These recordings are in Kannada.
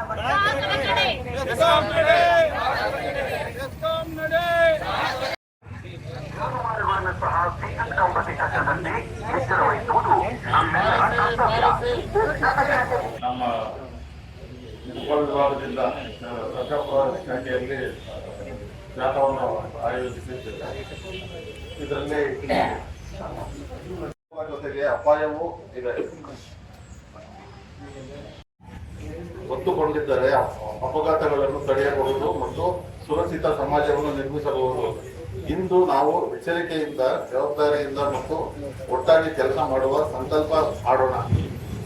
ಮಾರ್ಗಗಳನ್ನು ಸಹ ವಹಿಸುವುದು ನಮ್ಮೆಲ್ಲರ ಕರ್ತವ್ಯ ನಮ್ಮ ಉಪವಿಭಾಗದಿಂದ ರಜಾಪುರ ಶಾಖೆಯಲ್ಲಿ ಜಾಥವನ್ನು ಆಯೋಜಿಸಿದ್ದೇವೆ. ಇದರಲ್ಲಿ ಜೊತೆಗೆ ಅಪಾಯವೂ ಇದೆ. ಒತ್ತುಕೊಂಡಿದ್ದರೆ ಅಪಘಾತಗಳನ್ನು ತಡೆಯಬಹುದು ಮತ್ತು ಸುರಕ್ಷಿತ ಸಮಾಜವನ್ನು ನಿರ್ಮಿಸಬಹುದು. ಇಂದು ನಾವು ಎಚ್ಚರಿಕೆಯಿಂದ, ಜವಾಬ್ದಾರಿಯಿಂದ ಮತ್ತು ಒಟ್ಟಾಗಿ ಕೆಲಸ ಮಾಡುವ ಸಂಕಲ್ಪ ಮಾಡೋಣ.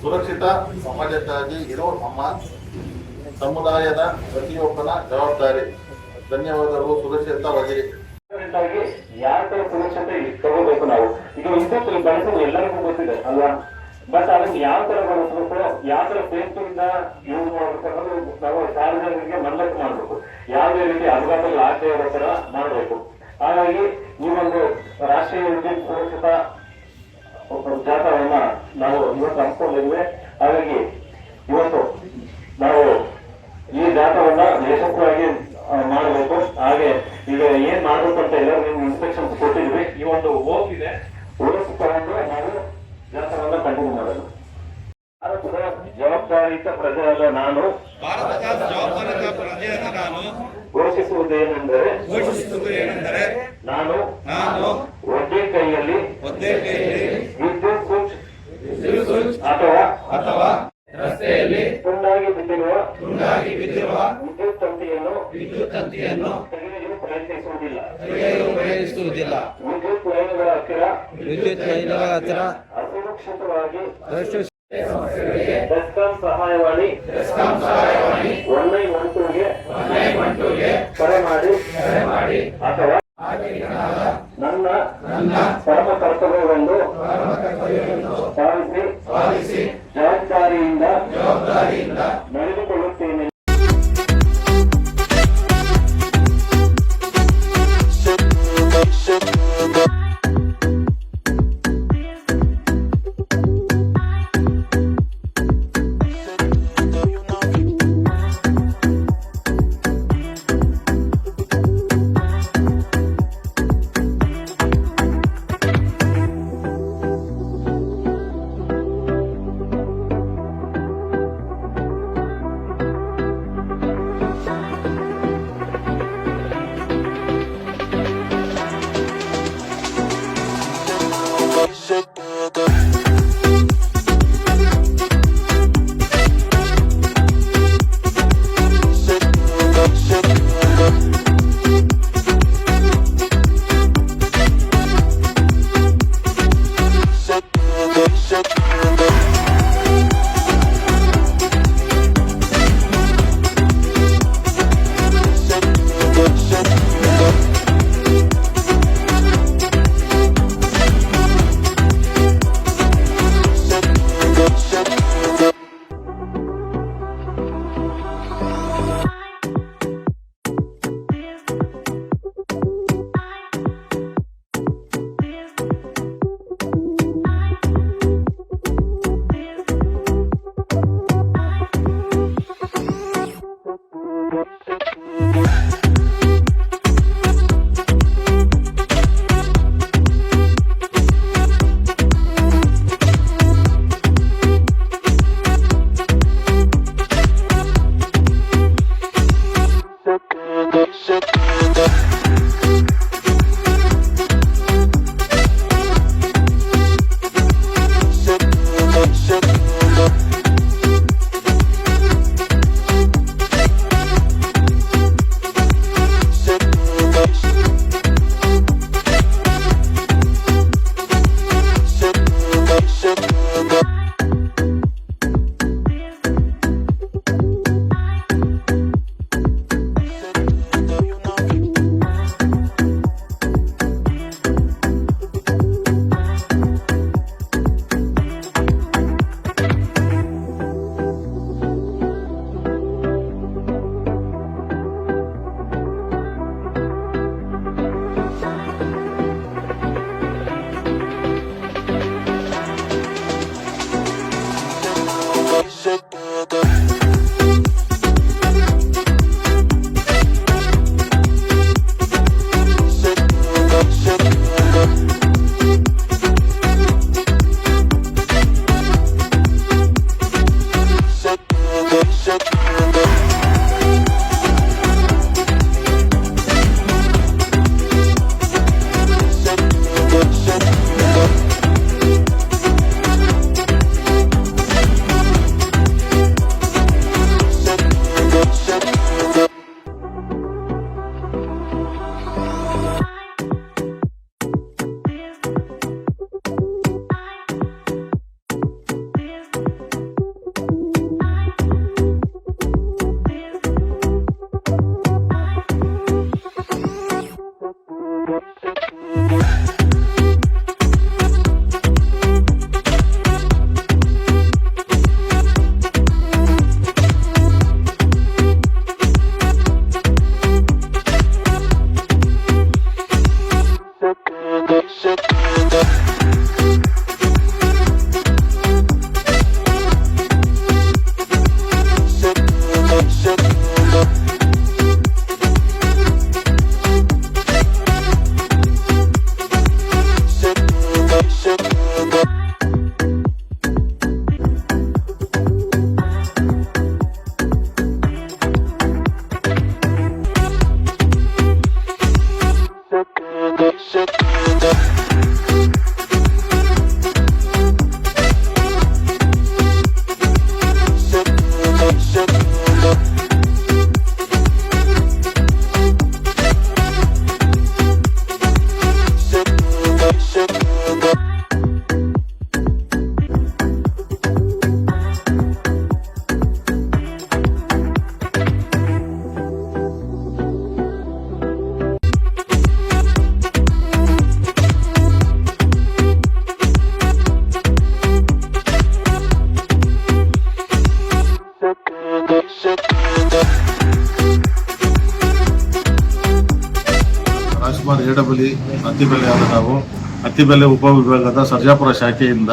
ಸುರಕ್ಷಿತ ಸಮಾಜಕ್ಕಾಗಿ ಇರೋ ನಮ್ಮ ಸಮುದಾಯದ ಪ್ರತಿಯೊಬ್ಬನ ಜವಾಬ್ದಾರಿ. ಧನ್ಯವಾದಗಳು ಸುರಕ್ಷಿತವಾಗಿರಿ ಯಾವ ತರ ಸುರಕ್ಷತೆ ತಗೋಬೇಕು ನಾವು? ಈಗ ವಿದ್ಯುತ್ ಬಳಸೋದು ಎಲ್ಲರಿಗೂ ಗೊತ್ತಿದೆ, ಅಲ್ವಾ? ಬಟ್ ಅದನ್ನ ಯಾವ ತರ ಬಳಸಬೇಕು ಯಾವ ತರ ಸೇಫ್ಟಿ ಯೂಸ್ ಮಾಡಬೇಕು ನಾವು ಸಾರ್ವಜನಿಕರಿಗೆ ಮನವರಿಕೆ ಮಾಡಬೇಕು. ಯಾವುದೇ ರೀತಿ ಅಪಘಾತಗಳು ಆಗದೆ ಇರೋ ತರ ಮಾಡಬೇಕು. ಹಾಗಾಗಿ ಈ ಒಂದು ರಾಷ್ಟ್ರೀಯ ವಿದ್ಯುತ್ ಸುರಕ್ಷಿತ ಜಾಥಾವನ್ನ ನಾವು ಇವತ್ತು ಹಮ್ಮಿಕೊಂಡಿದ್ವಿ ಹಾಗಾಗಿ ಇವತ್ತು ನಾವು ಈ ಜಾಥಾವನ್ನ ಯಶಸ್ವಿಯಾಗಿ ಮಾಡಬೇಕು. ಹಾಗೆ ಈಗ ಏನ್ ಮಾಡಬೇಕು ಅಂತ ನಿಮ್ಗೆ ಇನ್ಸ್ಪೆಕ್ಷನ್ ಕೊಟ್ಟಿದ್ವಿ. ಈ ಒಂದು ಪ್ರಜೆಯಾದ ನಾನು ಭಾರತದ ಜವಾಬ್ದಾರಿತ ಪ್ರಜೆಯಾದ ನಾನು ಘೋಷಿಸುವುದೇನೆಂದರೆ ಘೋಷಿಸುವುದು ಏನೆಂದರೆ ನಾನು ನಾನು ಒಂದೇ ಕೈಯಲ್ಲಿ ಒಂದೇ ಕೈಯಲ್ಲಿ ವಿದ್ಯುತ್ ಸ್ವಿಚ್ ಅಥವಾ ಅಥವಾ ರಸ್ತೆಯಲ್ಲಿ ತುಂಡಾಗಿ ಬಿದ್ದಿರುವ ತುಂಡಾಗಿ ಬಿದ್ದಿರುವ ವಿದ್ಯುತ್ ತಂತಿಯನ್ನು ವಿದ್ಯುತ್ ತಂತಿಯನ್ನು ತೆಗೆಯಲು ಪ್ರಯತ್ನಿಸುವುದಿಲ್ಲ. ತೆಗೆಯಲು ಪ್ರಯತ್ನಿಸುವುದಿಲ್ಲ. ವಿದ್ಯುತ್ ಲೈನ್ಗಳ ಹತ್ತಿರ ವಿದ್ಯುತ್ ಲೈನ್ಗಳ ಹತ್ತಿರ ಅಸುರಕ್ಷಿತವಾಗಿ ಬೆಸ್ಕಾಂ ಸಹಾಯವಾಣಿ. ಒನ್ ನೈನ್ ಒನ್ ಟೂಗೆ ಕರೆ ಮಾಡಿ. ಅಥವಾ ಅತ್ತಿಬೆಲೆ ಆದ ನಾವು ಅತ್ತಿಬೆಲೆ ಉಪವಿಭಾಗದ ಸರ್ಜಾಪುರ ಶಾಖೆಯಿಂದ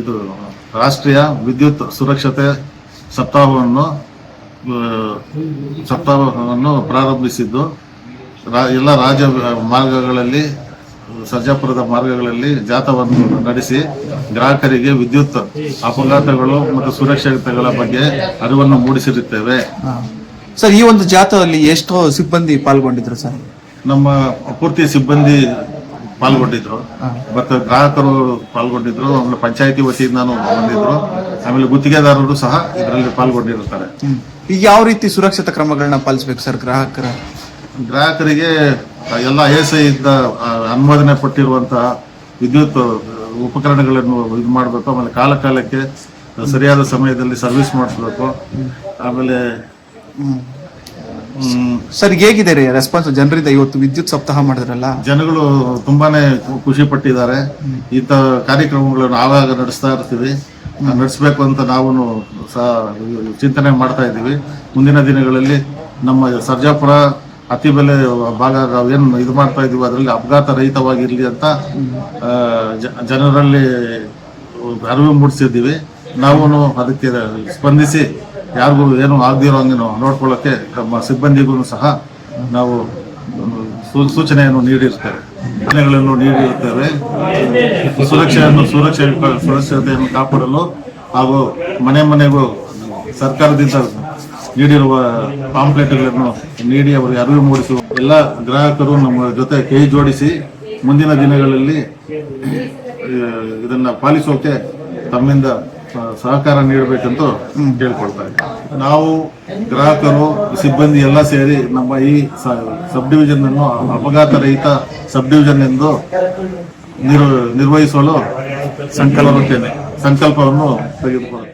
ಇದು ರಾಷ್ಟ್ರೀಯ ವಿದ್ಯುತ್ ಸುರಕ್ಷತೆ ಸಪ್ತಾಹವನ್ನು ಸಪ್ತಾಹವನ್ನು ಪ್ರಾರಂಭಿಸಿದ್ದು. ಎಲ್ಲ ರಾಜ್ಯ ಮಾರ್ಗಗಳಲ್ಲಿ, ಸರ್ಜಾಪುರದ ಮಾರ್ಗಗಳಲ್ಲಿ ಜಾಥಾವನ್ನು ನಡೆಸಿ ಗ್ರಾಹಕರಿಗೆ ವಿದ್ಯುತ್ ಅಪಘಾತಗಳು ಮತ್ತು ಸುರಕ್ಷತೆಗಳ ಬಗ್ಗೆ ಅರಿವನ್ನು ಮೂಡಿಸಿರುತ್ತೇವೆ. ಸರ್, ಈ ಒಂದು ಜಾಥಾದಲ್ಲಿ ಎಷ್ಟು ಸಿಬ್ಬಂದಿ ಪಾಲ್ಗೊಂಡಿದ್ರು ಸರ್? ನಮ್ಮ ಪೂರ್ತಿ ಸಿಬ್ಬಂದಿ ಪಾಲ್ಗೊಂಡಿದ್ರು. ಮತ್ತು ಗ್ರಾಹಕರು ಪಾಲ್ಗೊಂಡಿದ್ರು ಆಮೇಲೆ ಪಂಚಾಯತಿ ವತಿಯಿಂದಾನು ಬಂದಿದ್ರು. ಆಮೇಲೆ ಗುತ್ತಿಗೆದಾರರು ಸಹ ಇದರಲ್ಲಿ ಪಾಲ್ಗೊಂಡಿರುತ್ತಾರೆ ಈಗ ಯಾವ ರೀತಿ ಸುರಕ್ಷತಾ ಕ್ರಮಗಳನ್ನ ಪಾಲಿಸಬೇಕು ಸರ್ ಗ್ರಾಹಕರ? ಗ್ರಾಹಕರಿಗೆ ಎಲ್ಲ ಐ ಎಸ್ ಐ ಇಂದ ಆ, ಅನುಮೋದನೆ ಪಟ್ಟಿರುವಂತಹ ವಿದ್ಯುತ್ ಉಪಕರಣಗಳನ್ನು ಇದು ಮಾಡಬೇಕು. ಆಮೇಲೆ ಕಾಲ ಕಾಲಕ್ಕೆ ಸರಿಯಾದ ಸಮಯದಲ್ಲಿ ಸರ್ವಿಸ್ ಮಾಡಿಸ್ಬೇಕು. ಆಮೇಲೆ ಸರ್ ಹೇಗಿದೆ ರೀ ರೆಸ್ಪಾನ್ಸ್ ಜನರಿಂದ ಇವತ್ತು ವಿದ್ಯುತ್ ಸಪ್ತಾಹ ಮಾಡಿದ್ರಲ್ಲ? ಜನಗಳು ತುಂಬಾನೇ ಖುಷಿ ಪಟ್ಟಿದ್ದಾರೆ. ಇಂಥ ಕಾರ್ಯಕ್ರಮಗಳನ್ನು ಆವಾಗ ನಡೆಸ್ತಾ ಇರ್ತೀವಿ. ನಡೆಸಬೇಕು ಅಂತ ನಾವು ಸಹ ಚಿಂತನೆ ಮಾಡ್ತಾ ಇದ್ದೀವಿ. ಮುಂದಿನ ದಿನಗಳಲ್ಲಿ ನಮ್ಮ ಸರ್ಜಾಪುರ ಅತಿ ಬೆಲೆ ಭಾಗ ಏನು ಇದು ಮಾಡ್ತಾ ಇದೀವಿ ಅದರಲ್ಲಿ ಅಪಘಾತ ರಹಿತವಾಗಿರ್ಲಿ ಅಂತ ಜನರಲ್ಲಿ ಅರಿವು ಮೂಡಿಸಿದ್ದೀವಿ. ನಾವು ಅದಕ್ಕೆ ಸ್ಪಂದಿಸಿ ಯಾರಿಗೂ ಏನು ಆಗದಿರೋ ಹಂಗೆ ನೋಡ್ಕೊಳ್ಳೋಕೆ ನಮ್ಮ ಸಿಬ್ಬಂದಿಗೂ ಸಹ ನಾವು ಸೂಚನೆಯನ್ನು ನೀಡಿರ್ತೇವೆ. ಸೂಚನೆಗಳನ್ನು ನೀಡಿರುತ್ತೇವೆ ಸುರಕ್ಷೆಯನ್ನು, ಸುರಕ್ಷೆ, ಸುರಕ್ಷತೆಯನ್ನು ಕಾಪಾಡಲು ಹಾಗೂ ಮನೆ ಮನೆಗೂ ಸರ್ಕಾರದಿಂದ ನೀಡಿರುವ ಪಾಂಪ್ಲೆಟ್ಗಳನ್ನು ನೀಡಿ ಅವರಿಗೆ ಅರಿವು ಮೂಡಿಸುವ ಎಲ್ಲ ಗ್ರಾಹಕರು ನಮ್ಮ ಜೊತೆ ಕೈ ಜೋಡಿಸಿ ಮುಂದಿನ ದಿನಗಳಲ್ಲಿ ಇದನ್ನು ಪಾಲಿಸೋಕೆ ತಮ್ಮಿಂದ ಸಹಕಾರ ನೀಡಬೇಕಂತ ಕೇಳ್ಕೊಳ್ತಾ ಇದ್ದೀವಿ ನಾವು ಗ್ರಾಹಕರು, ಸಿಬ್ಬಂದಿ ಎಲ್ಲ ಸೇರಿ ನಮ್ಮ ಈ ಸಬ್ ಡಿವಿಷನ್ ಅನ್ನು ಅಪಘಾತ ರಹಿತ ಸಬ್ ಡಿವಿಷನ್ ಎಂದು ನಿರ್ ನಿರ್ವಹಿಸಲು ಸಂಕಲ್ಪ ಸಂಕಲ್ಪವನ್ನು ತೆಗೆದುಕೊಳ್ಳುತ್ತೇವೆ.